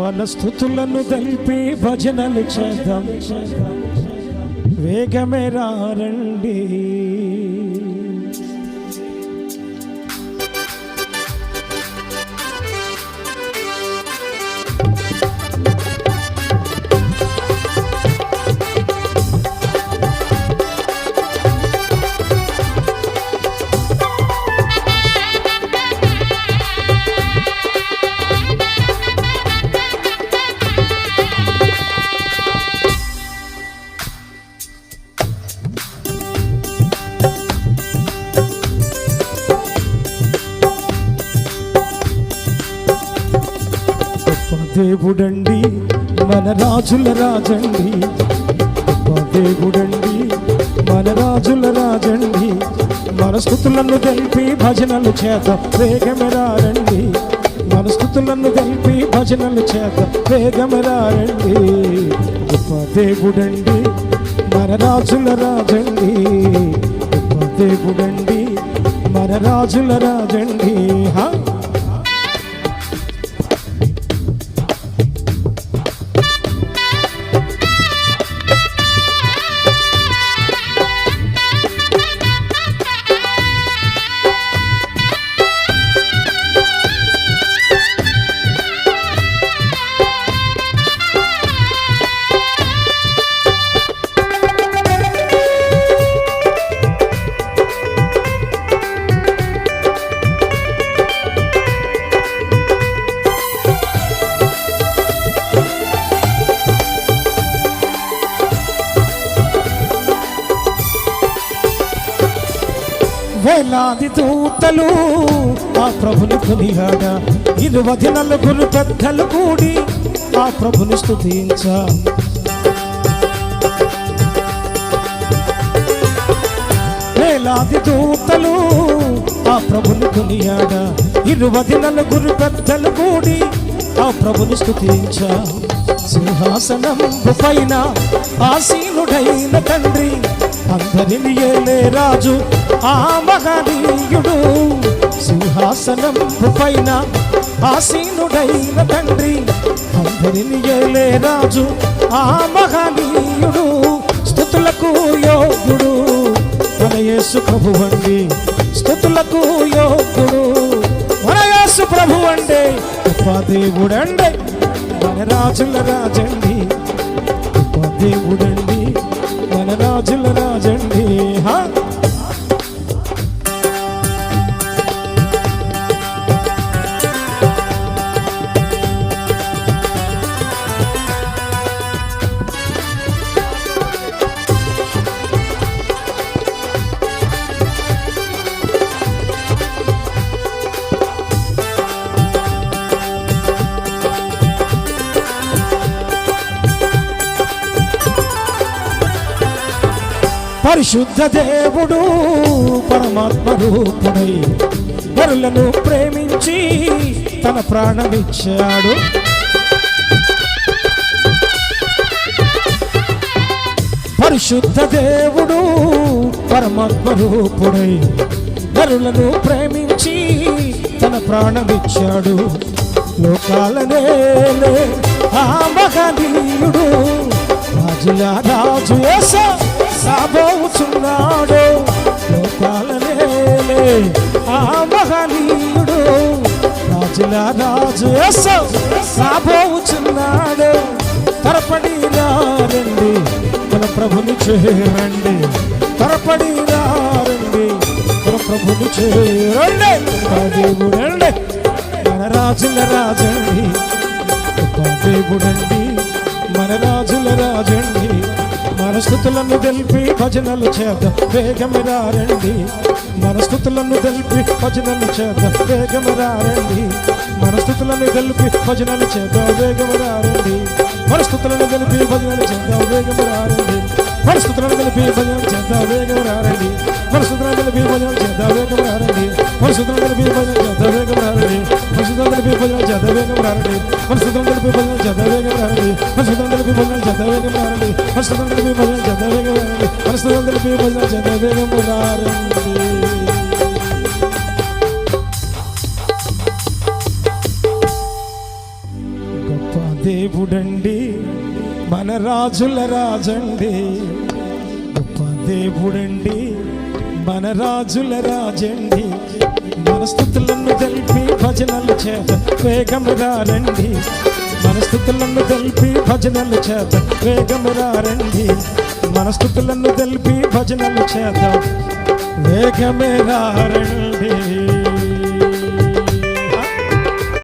మన స్థుతులను తెలిపి భజనలు చేద్దాం. వేగమే రండి దేవుడండి మన రాజుల రాజండి. దేవుడండి మన రాజుల రాజండి. మన స్థుతులను తెలిపి భజనలు చేత వేగమెరారండి. మన స్థుతులను తెలిపి భజనలు చేత వేగమెరారండి. గొప్ప దేవుడండి మన రాజుల రాజండి. గొప్ప దేవుడండి మన రాజుల రాజండి. హా వేలాది దూతలు ఆ ప్రభుని కొనియాడా. ఇరువది నలుగురు పెద్దలు కూడి ఆ ప్రభుని స్తుతించ. వేలాది దూతలు ఆ ప్రభుని కొనియాడా. ఇరువది నలుగురు పెద్దలు కూడి ఆ ప్రభుని స్తుతించ. సింహాసనం పైన ఆసీనుడైన తండ్రి అందరిని ఏలే రాజు ఆ మహనీయుడు. సింహాసనం పైన ఆసీనుడైన తండ్రి. అందరిని ఏలే రాజు ఆ మహనీయుడు. స్థుతులకు యోగుడు మన యేసు ప్రభు అండి స్థుతులకు యోగుడు మన యేసు ప్రభు అండి గొప్ప దేవుడండి. మన రాజుల రాజండి. గొప్ప దేవుడండి. రాజుల రాజండి హా. పరిశుద్ధ దేవుడు పరమాత్మ రూపుడై నరులను ప్రేమించి తన ప్రాణమిచ్చాడు. పరిశుద్ధ దేవుడు పరమాత్మ రూపుడై నరులను ప్రేమించి తన ప్రాణమిచ్చాడు. లోకాలనే ఆ మహనీయుడు రాజుల రాజు మహనీయుడు రాజుల రాజు యేసు. రాబోచున్నాడు తరపడి రండి. మన ప్రభుని చేరండి. తరపడి రండి. మన ప్రభుని చేరండి. దేవుడండి. మన రాజుల రాజండి. దేవుడండి. మనస్థుతులను తెలిపి భజనలు చేద్దాం. వేగమిరా రండి. మన తెలిపి భజనలు చేద్దాం. వేగమిరా రండి. మన తెలిపి భజనలు చేద్దాం. వేగమిరా రండి. మన తెలిపి భజనలు చేద్దాం. వేగమిరా రండి. మన తెలిపి భజనలు చేద్దాం. వేగమిరా రండి. మన తెలిపి భజనలు చేద్దాం. వేగమిరా రండి. మన తెలిపి భజన మన స్థుతులను తెలిపి భజనలు చేద్దాం వేగమిరా రండి మన స్థుతులను తెలిపి భజనలు చేద్దాం వేగమిరా రండి మన స్థుతులను తెలిపి భజనలు చేద్దాం వేగమిరా రండి గొప్ప దేవుడండి మన రాజుల రాజండి. గొప్ప దేవుడండి మన రాజుల రాజండి. మనస్థుతులను తెలిపి భజనలు చేత వేగముగా రండి. మనస్థుతులను తెలిపి భజనలు చేత వేగముగా రండి. మనస్థుతులను తెలిపి భజనలు చేత వేగమే రండి.